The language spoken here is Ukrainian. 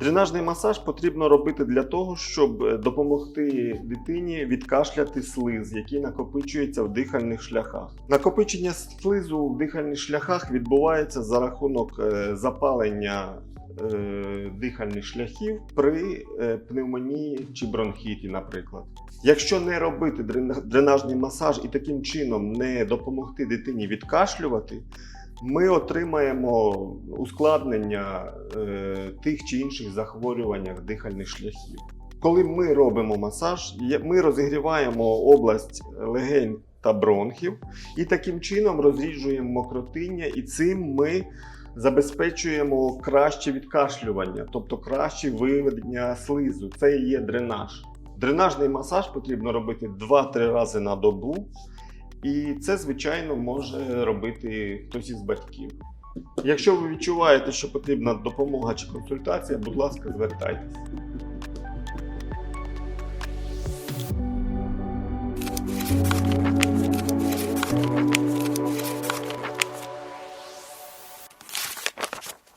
Дренажний масаж потрібно робити для того, щоб е, допомогти дитині відкашляти слиз, який накопичується в дихальних шляхах. Накопичення слизу в дихальних шляхах відбувається за рахунок е, запалення е, дихальних шляхів при пневмонії чи бронхіті, наприклад. Якщо не робити дренажний масаж і таким чином не допомогти дитині відкашлювати, ми отримаємо ускладнення е, тих чи інших захворюваннях дихальних шляхів. Коли ми робимо масаж, ми розігріваємо область легень та бронхів і таким чином розріджуємо мокротиння, і цим ми забезпечуємо краще відкашлювання, тобто краще виведення слизу. Це і є дренаж. Дренажний масаж потрібно робити 2-3 рази на добу. І це, звичайно, може робити хтось із батьків. Якщо ви відчуваєте, що потрібна допомога чи консультація, будь ласка, звертайтеся.